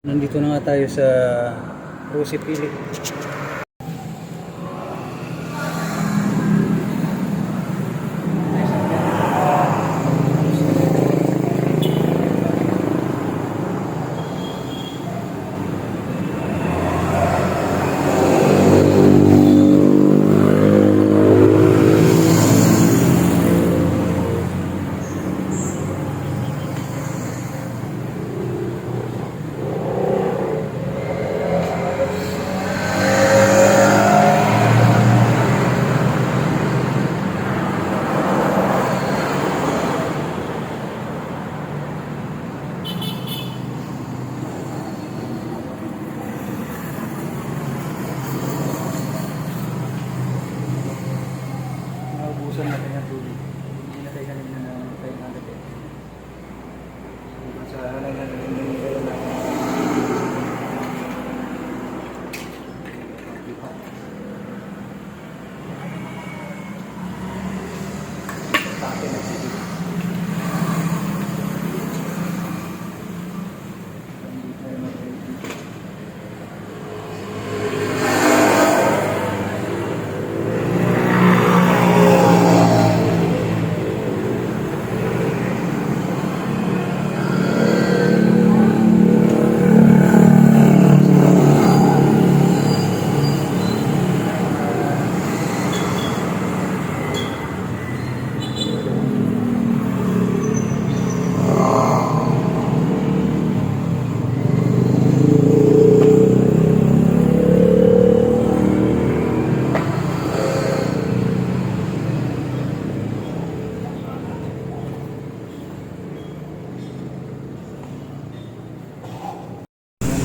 Nandito na nga tayo sa Rosie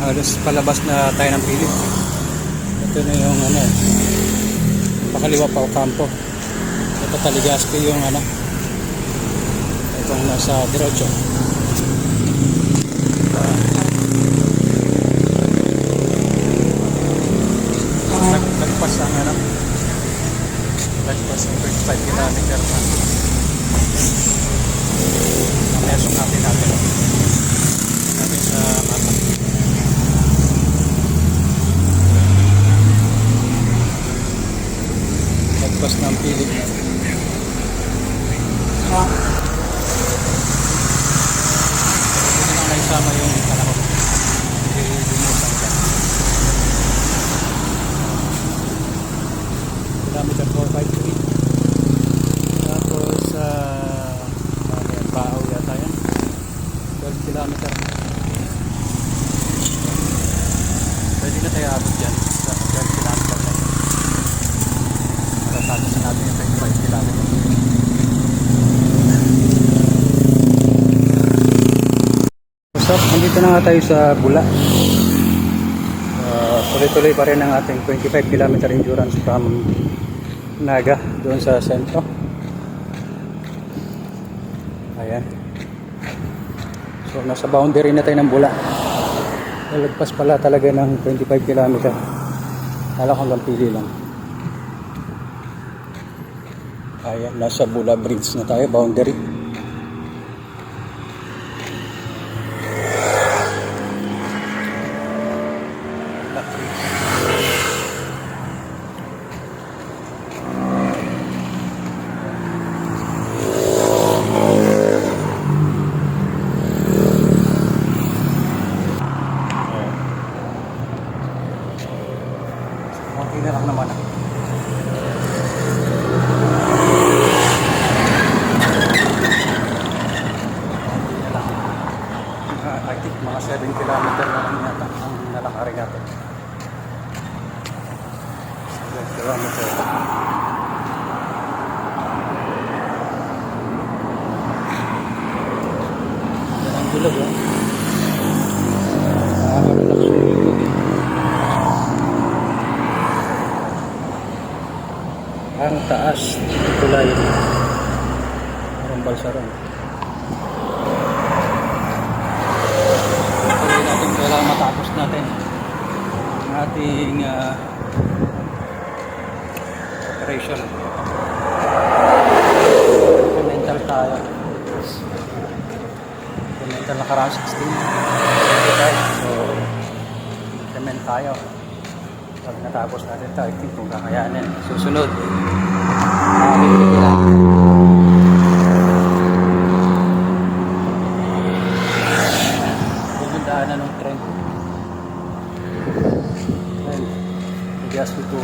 Halos palabas na tayo ng pilit. Ito na yung ano, pakaliwa pa o kampo. Ito Taligaspi yung ano, itong nasa diretso. Nag nagpas ang ano, nagpas ang 35 kilometer na. Mamaya sungapin natin. Natin sa mapa. Lagpas ng pilit na. Hindi na naisama yung panahon. Hindi lumusan ka. Kilometer 453. Tapos, uh, ano yan, Baaw yata yan. 12 kilometer. Pwede na tayo abot dyan sa 12 kilometer na. Matatapos na natin yung 25 kilometer. So, nandito na nga tayo sa Bula. Uh, tuloy-tuloy pa rin ang ating 25 kilometer endurance from Naga doon sa sentro. Ayan. So, nasa boundary na tayo ng Bula. Nalagpas pala talaga ng 25 kilometer. Kala ko hanggang pili lang. Ayan, nasa Bula Bridge na tayo, boundary. Bula Bridge. Okay na lang naman. ah. Uh, I think mga 7 kilometer na lang yata ang nalakarin natin. 7 kilometer. Yan ang bilog ah. Ah, relax yun. Ang taas, kulay. Parang balsaran. Tuloy natin kailangan matapos natin ang ating ah, operation. Mental tayo. Mental nakaraan 16. So, tayo. Pag natapos natin ito, I think kung kakayanin. Susunod. Yung daanan ng trend. Trend. Maybe ask me to...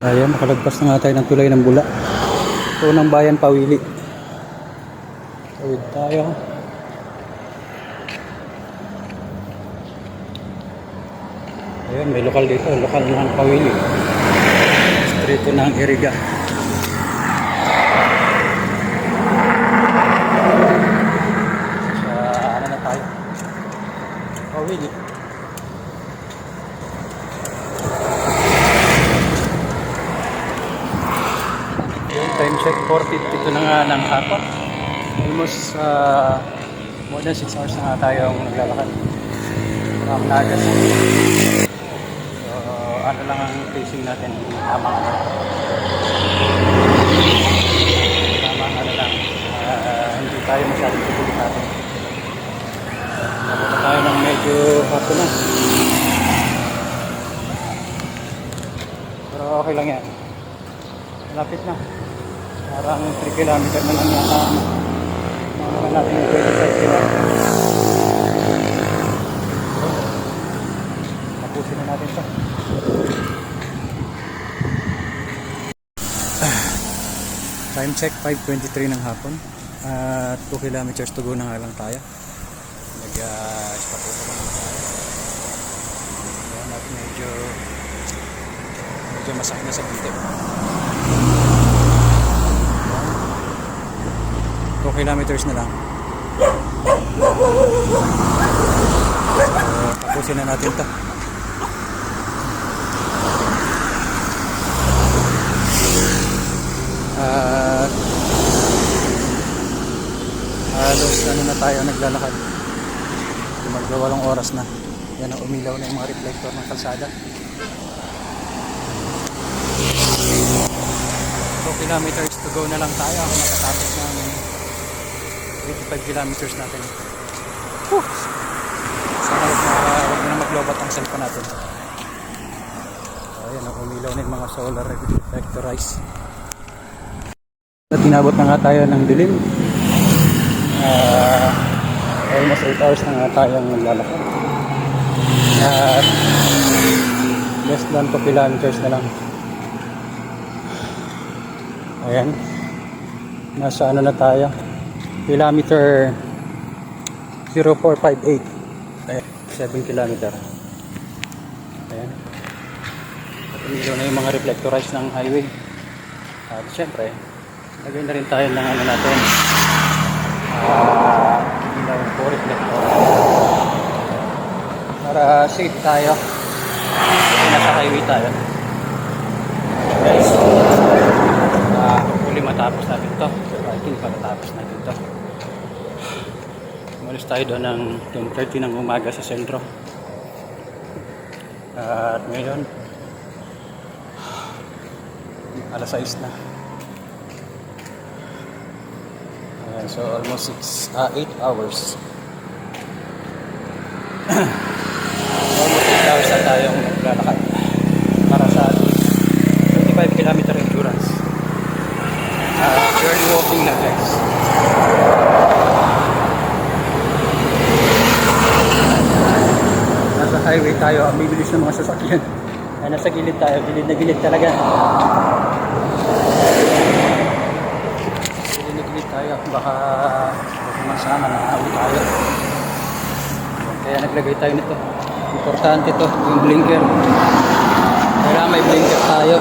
Ayan, nakalagpas na nga tayo ng tulay ng bula. Ito ng bayan Pawili. Tawid tayo. Ayan, may lokal dito. Lokal ng Pawili. Street ng Iriga. Sa ano na tayo? Pawili. Check 4.52 na nga ng hapon. Almost uh, more than 6 hours na nga tayong naglalakad. From Nagas. So, ano lang ang pacing natin. Tamang ano. Tamang ano lang. Uh, hindi tayo masyadong tutuloy natin. Napunta tayo ng medyo hapon na. Pero okay lang yan. Malapit na. Parang 3 kilometer na lang yata. Mga naman natin yung 25 kilometer. Tapusin na natin ito. Time check 5.23 ng hapon. At 2 kilometers to go na nga lang tayo. Nag-stop uh, na lang tayo. Medyo medyo masakit na sa dito. Kilometers na lang. So, tapusin na natin to. At halos ano na tayo naglalakad. Magdawalong oras na. Yan ang umilaw na yung mga reflector ng kalsada. 2 kilometers to go na lang tayo ako makatapos ng 25 kilometers natin. Whew! Sana huwag na, huwag na maglobat ang cellphone natin. So, ayan, ang umilaw na yung mga solar reflectorize. At inabot na nga tayo ng dilim. Ah, almost 8 hours na nga tayong naglalakad. At less than 2 kilometers na lang. Ayan. Nasa ano na tayo? Kilometer 0458. Ayan. 7 kilometer. Ayan. At umilaw na yung mga reflectorize ng highway. At syempre, lagay na rin tayo ng ano natin. Ah, ilaw po reflector. Para safe tayo. Kasi nasa highway tayo. Guys, uh, hopefully matapos natin to. I think matatapos natin to. Umalis tayo doon ng 10.30 ng umaga sa sentro. at ngayon, alas 6 na. Ayan, so almost 6, ah 8 hours. almost 8 hours na tayong naglalakad para sa 25 kilometer endurance. Uh, journey walking na guys. Nasa bibilis ng mga sasakyan. Ay, nasa gilid tayo, gilid na gilid talaga. Gilid na gilid tayo, baka baka masama na awit tayo. Kaya naglagay tayo nito. Importante to, yung blinker. Kailangan may blinker tayo.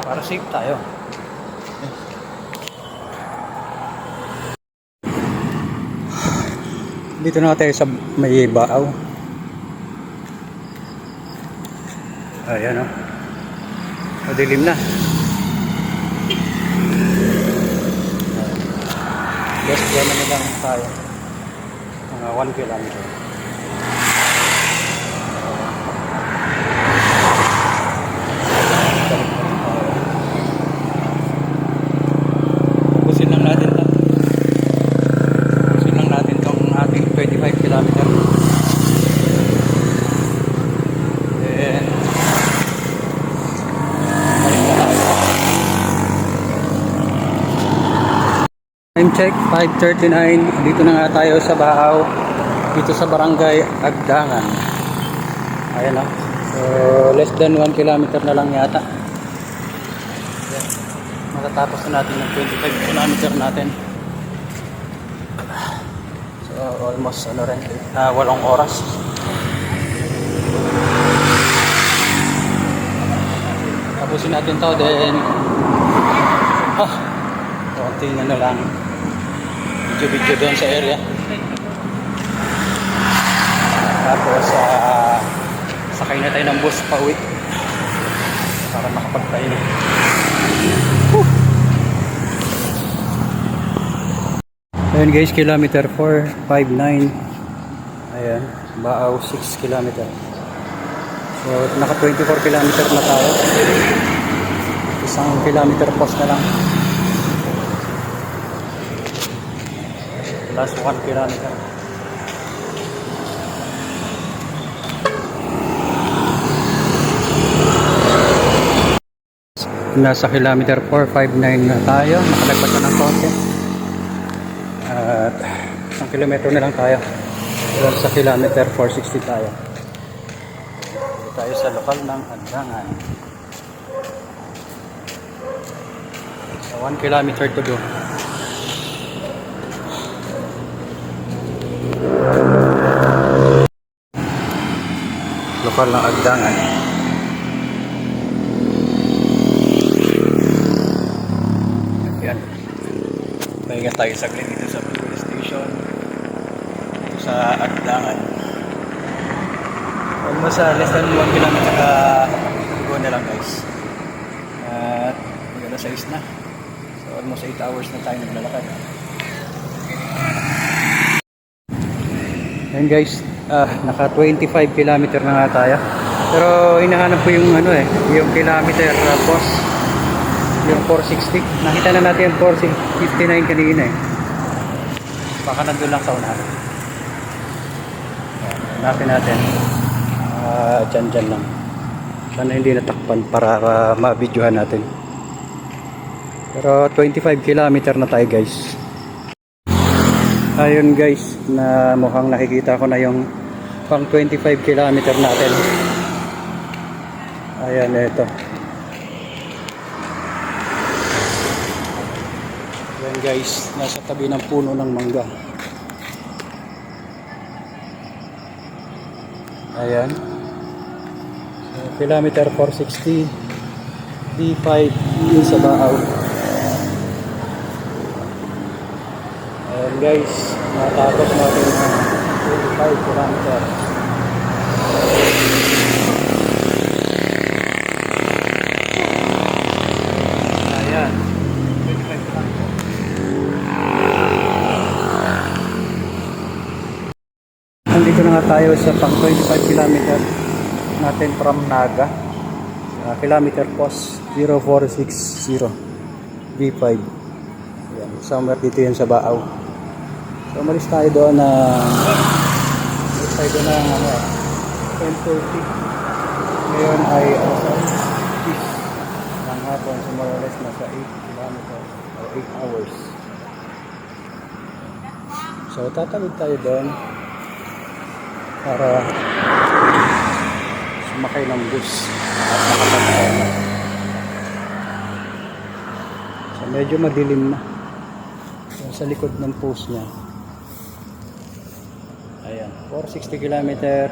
Para safe tayo. Dito na tayo sa may baaw. Ayan o. Madilim na. Just gano'n na lang tayo. Mga 1 kilometer. Time check, 5.39. Dito na nga tayo sa Baaw. Dito sa Barangay Agdangan. Ayan na. So, less than 1 kilometer na lang yata. Matatapos na natin ng 25 kilometer natin. So, almost ano rin, ah, walong oras. Tapusin natin to, then ah, konting ano lang video-video doon sa area. Tapos ah, sakay na tayo ng bus pa uwi. Para makapagpahinga. Whew. ayun guys kilometer 459 ayan Baaw 6 kilometer. So naka 24 kilometer na tayo. Isang kilometer post na lang last 1 kilometer nasa kilometer 459 na tayo. Nakalagpas na ng konti. At isang kilometro na lang tayo. Sa kilometer 460 tayo. Tayo sa lokal ng Andangan. So 1 kilometer to go lokal ng Agdangan. Yan. Pahinga tayo saglit dito sa police station. Dito sa Agdangan. Almost sa less than 1 kilometer ka go na lang guys. At mag alas 6 na. So almost 8 hours na tayo naglalakad. Ayan guys, ah, naka 25 kilometer na nga tayo. Pero hinahanap ko yung ano eh, yung kilometer uh, boss. Yung 460. Nakita na natin yung 459 kanina eh. Baka nandun lang sa unahan. Hanapin natin. Ah, dyan dyan lang. Sana hindi natakpan para uh, ma-videohan natin. Pero 25 kilometer na tayo guys. Ayun guys, na mukhang nakikita ko na yung pang 25 kilometer natin. Ayan, ito. Ayan guys, nasa tabi ng puno ng mangga. Ayan. So, kilometer 460. D5 yun sa Baaw. Ayan guys, natapos natin ang 25 kilometer. Ayan, 25 kilometer. Nandito na nga tayo sa pang 25 kilometer natin from Naga. Uh, kilometer post 0460 V5. Somewhere dito yan sa Baaw. So, umalis tayo doon na umalis tayo doon ng ano, 10.30. Ngayon ay alas 6 ng hapon. So, more or less nasa 8 kilometers or 8 hours. So, tatawid tayo doon para sumakay ng bus at makapagpahinga. So, medyo madilim na. Sa likod ng post niya. Ayan, 460 kilometer.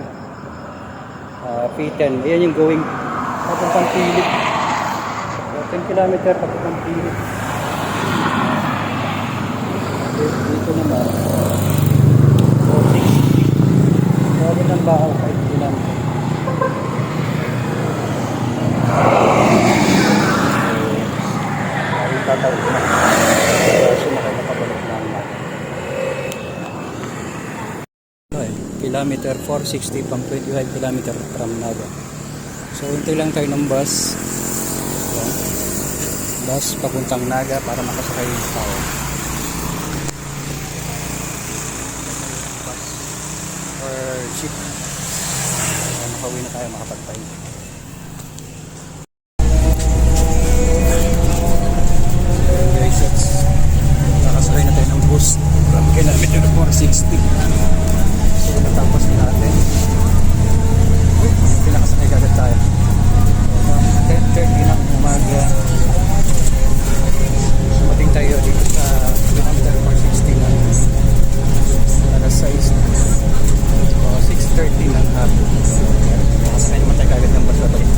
Uh, P10. Yan yung going papuntang Philip. 10 kilometer papuntang Philip. Dito naman. 460. Grabe ng bahaw 5 kilometer. Ay, tatawid na. Kaya sumakay na pabalik na ang ano eh, kilometer 460 pang 25 kilometer from Naga. So, hintay lang tayo ng bus. Ayan. Bus papuntang Naga para makasakay yung tao. Bus or jeep. Kaya makauwi na tayo makapagpahinga. Nakasakay na tayo 360. So, natapos na natin. Pinakasakay agad tayo. So, 10.30 ng umaga. Sumating tayo dito sa kilometer 460 na. Para sa is so, 6.30 ng hapon. Pinakasakay naman tayo agad ng bus babalik.